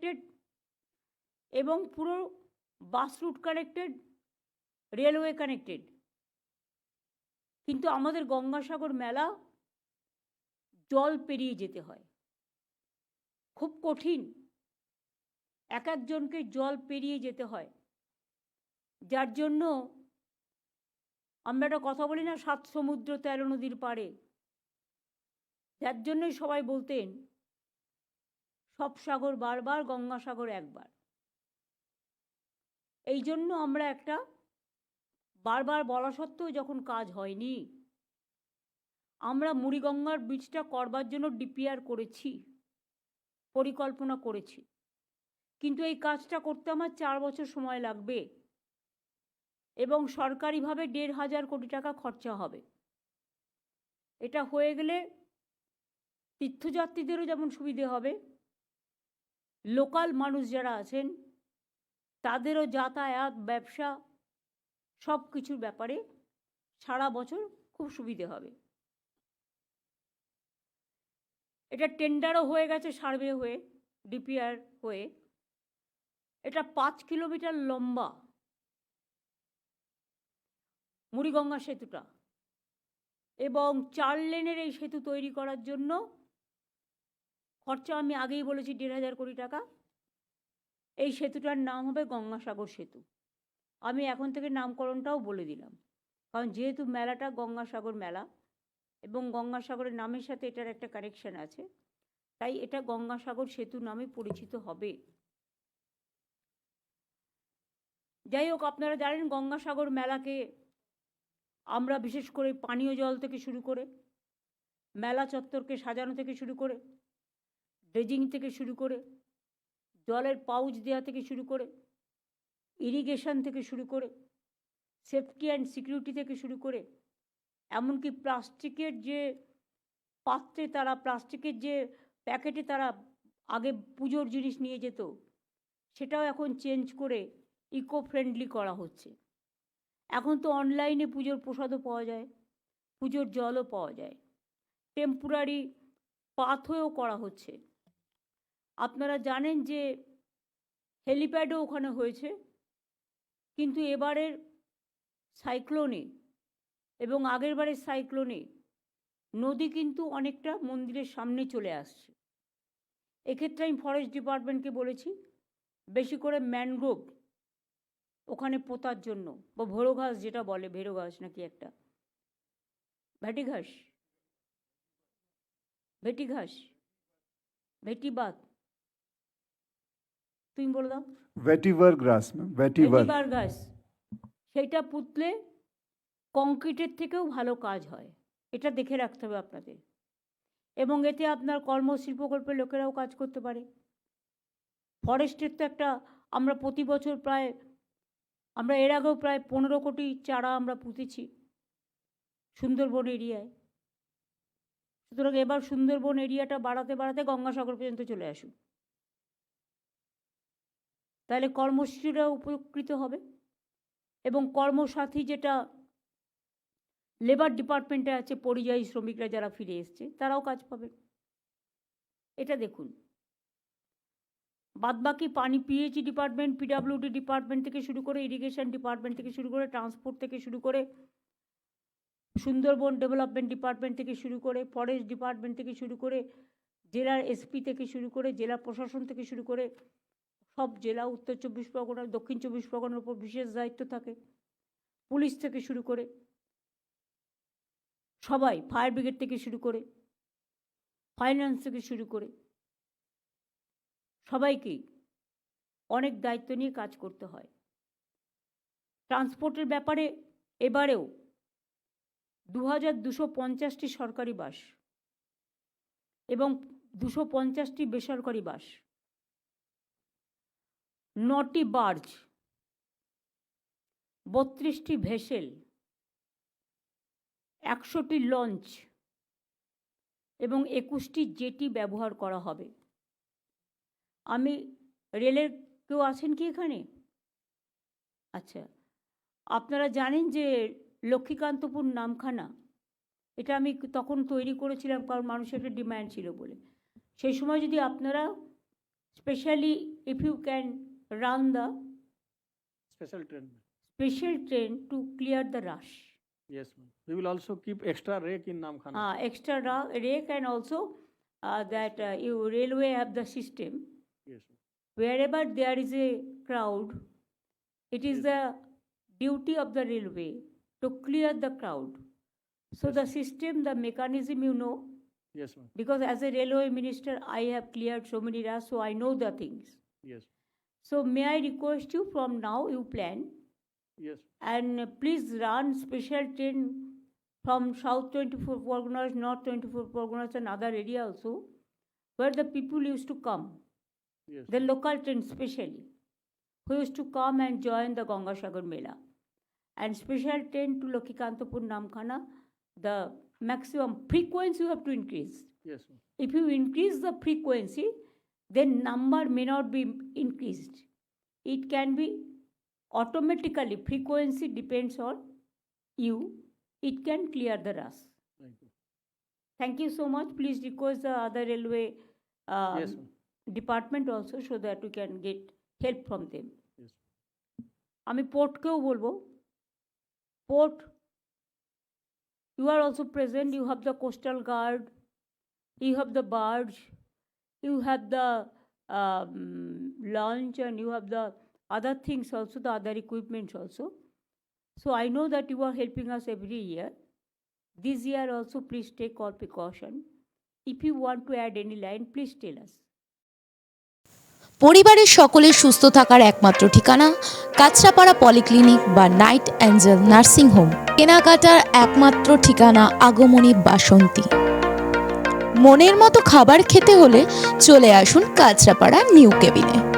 Connected এবং পুরো bus route connected railway connected কিন্তু আমাদের গঙ্গাসাগর মেলা জল পেরিয়ে যেতে হয়। খুব কঠিন। এক একজনকে জল পেরিয়ে যেতে হয়। যার জন্য আমরা একটা কথা বলি না, সাত সমুদ্র তেরো নদীর পাড়ে। যার জন্যই সবাই বলতেন সব সাগর বারবার, গঙ্গাসাগর একবার। এই জন্য আমরা একটা বারবার বলা সত্ত্বেও যখন কাজ হয়নি, আমরা মুড়িগঙ্গার ব্রিজটা করবার জন্য ডিপিআর করেছি, পরিকল্পনা করেছি। কিন্তু এই কাজটা করতে আমার চার বছর সময় লাগবে এবং সরকারিভাবে দেড় হাজার কোটি টাকা খরচা হবে। এটা হয়ে গেলে তীর্থযাত্রীদেরও যেমন সুবিধে হবে লোকাল মানুষ যারা আছেন, তাদেরও যাতায়াত, ব্যবসা সব কিছুর ব্যাপারে সারা বছর খুব সুবিধে হবে। এটা টেন্ডারও হয়ে গেছে সার্ভে হয়ে, ডিপিআর হয়ে। এটা পাঁচ কিলোমিটার লম্বা মুড়িগঙ্গা সেতুটা এবং চার লেনের এই সেতু তৈরি করার জন্য খরচা আমি আগেই বলেছি দেড় হাজার কোটি টাকা। এই সেতুটার নাম হবে গঙ্গাসাগর সেতু। আমি এখন থেকে নামকরণটাও বলে দিলাম। কারণ যেহেতু মেলাটা গঙ্গাসাগর মেলা এবং গঙ্গাসাগরের নামের সাথে এটার একটা কানেকশান আছে, তাই এটা গঙ্গাসাগর সেতু নামে পরিচিত হবে। যাই হোক, আপনারা জানেন গঙ্গাসাগর মেলাকে আমরা বিশেষ করে পানীয় জল থেকে শুরু করে, মেলা চত্বরকে সাজানো থেকে শুরু করে ড্রেজিং থেকে শুরু করে, জলের পাউচ দেওয়া থেকে শুরু করে ইরিগেশন থেকে শুরু করে সেফটি অ্যান্ড সিকিউরিটি থেকে শুরু করে, এমনকি প্লাস্টিকের যে পাত্রে তারা, প্লাস্টিকের যে প্যাকেটে তারা আগে পুজোর জিনিস নিয়ে যেত, সেটাও এখন চেঞ্জ করে ইকো ফ্রেন্ডলি করা হচ্ছে। এখন তো অনলাইনে পুজোর প্রসাদও পাওয়া যায়, পুজোর জলও পাওয়া যায়। টেম্পোরারি পাথওয়েও করা হচ্ছে। আপনারা জানেন যে হেলিপ্যাডও ওখানে হয়েছে, কিন্তু এবারের সাইক্লোনে এবং আগের বারের সাইক্লোনে নদী কিন্তু অনেকটা মন্দিরের সামনে চলে আসছে। এক্ষেত্রে আমি ফরেস্ট ডিপার্টমেন্টকে বলেছি, বেশি করে ম্যানগ্রোভ ওখানে পোতার জন্য, বা ভোরো ঘাস যেটা বলে ভেরো ঘাস নাকি একটা? ভেটি ঘাস? ভেটি ঘাস? ভেটি বাত তুমি বলে দাও। ভেটিভার গ্রাস ভেটিভার গ্রাস সেইটা পুতলে কংক্রিটের থেকেও ভালো কাজ হয়। এটা দেখে রাখতে হবে আপনাদের। এবং এতে আপনার কর্মশিল্প প্রকল্পের লোকেরাও কাজ করতে পারে। ফরেস্টের তো একটা আমরা প্রতি বছর প্রায় আমরা এর আগেও প্রায় পনেরো কোটি চারা আমরা পুঁতেছি সুন্দরবন এরিয়ায়। সুতরাং এবার সুন্দরবন এরিয়াটা বাড়াতে বাড়াতে গঙ্গাসাগর পর্যন্ত চলে আসুন তাহলে কর্মসূচিরা উপকৃত হবে। এবং কর্মসাথী যেটা লেবার ডিপার্টমেন্টে আছে, পরিযায়ী শ্রমিকরা যারা ফিরে এসছে, তারাও কাজ পাবে। এটা দেখুন। বাদবাকি পানি পিএইচই ডিপার্টমেন্ট পিডাব্লিউডি ডিপার্টমেন্ট থেকে শুরু করে ইরিগেশন ডিপার্টমেন্ট থেকে শুরু করে ট্রান্সপোর্ট থেকে শুরু করে সুন্দরবন ডেভেলপমেন্ট ডিপার্টমেন্ট থেকে শুরু করে ফরেস্ট ডিপার্টমেন্ট থেকে শুরু করে জেলার এসপি থেকে শুরু করে জেলা প্রশাসন থেকে শুরু করে সব জেলা, উত্তর চব্বিশ পরগনা, দক্ষিণ চব্বিশ পরগনার উপর বিশেষ দায়িত্ব থাকে। পুলিশ থেকে শুরু করে সবাই, ফায়ার ব্রিগেড থেকে শুরু করে, ফাইন্যান্স থেকে শুরু করে সবাইকেই অনেক দায়িত্ব নিয়ে কাজ করতে হয়। ট্রান্সপোর্টের ব্যাপারে এবারেও দু হাজার দুশো পঞ্চাশটি সরকারি বাস এবং দুশো পঞ্চাশটি বেসরকারি বাস নটি বার্জ, বত্রিশটি ভেসেল, একশোটি লঞ্চ এবং একুশটি জেটি ব্যবহার করা হবে। আমি রেলের কেউ আছেন কি এখানে? আচ্ছা আপনারা জানেন যে লক্ষ্মীকান্তপুর নামখানা, এটা আমি তখন তৈরি করেছিলাম কারণ মানুষের একটা ডিম্যান্ড ছিল বলে। সেই সময় যদি আপনারা specially if you can run the Special train. special train to clear the rush. Yes, ma'am. We will also keep extra rake in Namkhana. Uh, extra ra- rake and also uh, that uh, you railway have the system. Yes, ma'am. Wherever there is a crowd, it is the duty of the railway to clear the crowd. So the system, the mechanism you know, Yes, ma'am. because as a railway minister, I have cleared so many rush, so I know the things. Yes, So may I request you from now you plan yes, and please run special train from South 24 Parganas, North 24 Parganas and other area also, where the people used to come, yes. the local train specially, who used to come and join the Gangasagar Mela. And special train to Lokikantapur Namkhana, the maximum frequency you have to increase. Yes. If you increase the frequency, then number may not be increased. It can be automatically, frequency depends on you. It can clear the rush. Thank you. Thank you so much. Please request the other railway um, Yes, ma'am. department also so that we can get help from them. Yes. আমি পোর্টকেও বলবো port you are also present you have the coastal guard you have the Barge you have the launch and you have the other things also the other equipments also so i know that you are helping us every year this year also please take all precaution if you want to add any line please tell us পরিবারের সকলের সুস্থ থাকার একমাত্র ঠিকানা Kanchrapara polyclinic বা night angel nursing home কেনাকাটার একমাত্র ঠিকানা আগমনী বাসন্তী মনের মতো খাবার খেতে হলে চলে আসুন কাঁচরাপাড়া নিউ কেবিনে।